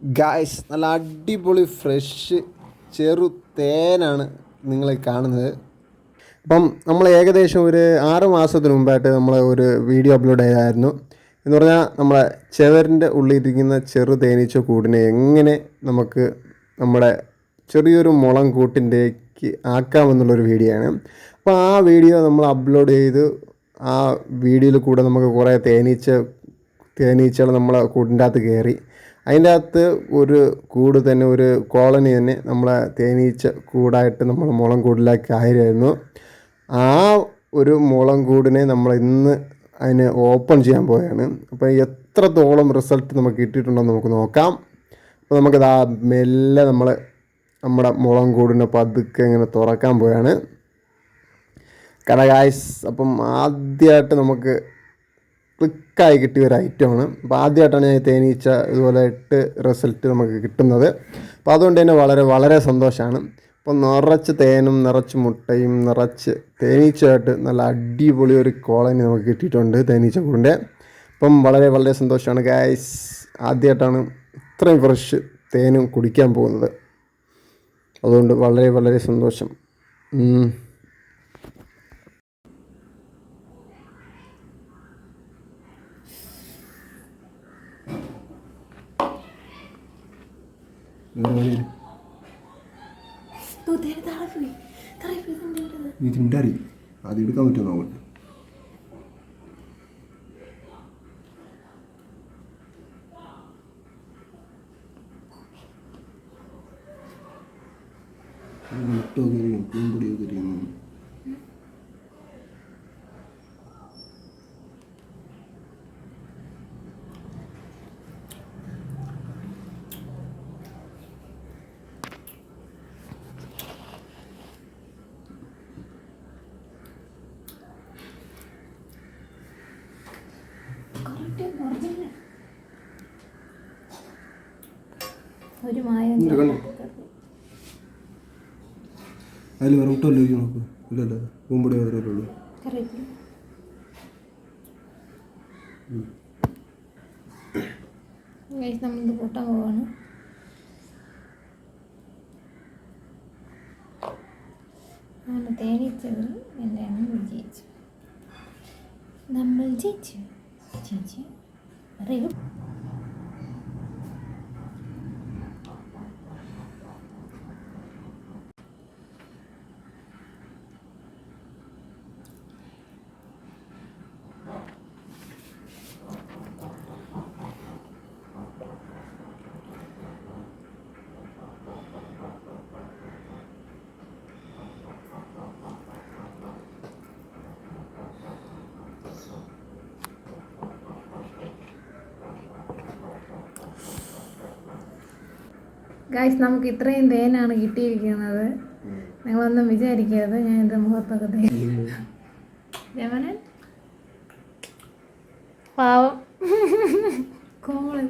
Guys നല്ല അടിപൊളി fresh ചെറു തേനാണ് നിങ്ങൾ കാണുന്നത്. അപ്പം നമ്മൾ ഏകദേശം ഒരു ആറ് മാസത്തിന് മുമ്പായിട്ട് നമ്മൾ ഒരു വീഡിയോ അപ്ലോഡ് ചെയ്തായിരുന്നു. എന്ന് പറഞ്ഞാൽ നമ്മളെ ചെവരിന്റെ ഉള്ളിലിരിക്കുന്ന ചെറു തേനീച്ച കൂടിനെ എങ്ങനെ നമുക്ക് നമ്മുടെ ചെറിയൊരു മുളം കൂട്ടിന്റെക്ക് ആക്കാമെന്നുള്ളൊരു വീഡിയോ ആണ്. അപ്പോൾ ആ വീഡിയോ നമ്മൾ അപ്ലോഡ് ചെയ്ത് ആ വീഡിയോയിൽ കൂടെ നമുക്ക് കുറേ തേനീച്ച തേനീച്ചകൾ നമ്മളെ കൂടിന്റെ അകത്ത് കയറി. അതിന്റെ അകത്ത് ഒരു കൂട് തന്നെ ഒരു കോളനി തന്നെ നമ്മളെ തേനീച്ച കൂടായിട്ട് നമ്മൾ മുളം കൂടിലാക്കി ആയിരുന്നു. ആ ഒരു മുളം കൂടിനെ നമ്മൾ ഇന്ന് അതിന് ഓപ്പൺ ചെയ്യാൻ പോയാണ് അപ്പോൾ എത്രത്തോളം റിസൾട്ട് നമുക്ക് കിട്ടിയിട്ടുണ്ടെന്ന് നമുക്ക് നോക്കാം. അപ്പോൾ നമുക്കത് ആ മെല്ലെ നമ്മൾ നമ്മുടെ മുളം കൂടിനെ പതുക്കെ ഇങ്ങനെ തുറക്കാൻ പോവുകയാണ്. കടകായ്സ് അപ്പം ആദ്യമായിട്ട് നമുക്ക് ക്ലിക്കായി കിട്ടിയ ഒരു ഐറ്റമാണ്. അപ്പോൾ ആദ്യമായിട്ടാണ് ഞാൻ തേനീച്ച ഇതുപോലെ ഇട്ട് റിസൾട്ട് നമുക്ക് കിട്ടുന്നത്. അപ്പോൾ അതുകൊണ്ട് തന്നെ വളരെ വളരെ സന്തോഷമാണ് അപ്പോൾ നിറച്ച് തേനും നിറച്ച് മുട്ടയും നിറച്ച് തേനീച്ചയായിട്ട് നല്ല അടിപൊളി ഒരു കോളനി നമുക്ക് കിട്ടിയിട്ടുണ്ട് തേനീച്ച കൂടിന്റെ. അപ്പം വളരെ വളരെ സന്തോഷമാണ് ഗായ്സ് ആദ്യമായിട്ടാണ് ഇത്രയും ഫ്രഷ് തേനും കുടിക്കാൻ പോകുന്നത്. അതുകൊണ്ട് വളരെ വളരെ സന്തോഷം. നീ തിണ്ടാറി ആദ്യം എടുക്കാൻ പറ്റുമോ നോക്കട്ടെ മുട്ടൊക്കെ എരിയും പൂമ്പൊടിയൊക്കെ ഒരു മായ അതിൽ വേറെ ഇരിക്കും നോക്ക് ഇല്ലല്ല പൂമ്പൊടി ഗൈസ് നമ്മളിത് കൂട്ടാൻ പോവാണ്. തേനീച്ചകൾ എന്റെ അമ്മ വിജയിച്ചു. നമ്മൾ ജയിച്ചു. ജയിച്ചു. അറിയൂ? ഗായ്സ് നമുക്ക് ഇത്രയും തേനാണ് കിട്ടിയിരിക്കുന്നത്. നിങ്ങളൊന്നും വിചാരിക്കരുത് ഞാൻ എന്റെ മുഖത്തൊക്കെ തേൻ രമണൻ പാവം. കോളൻ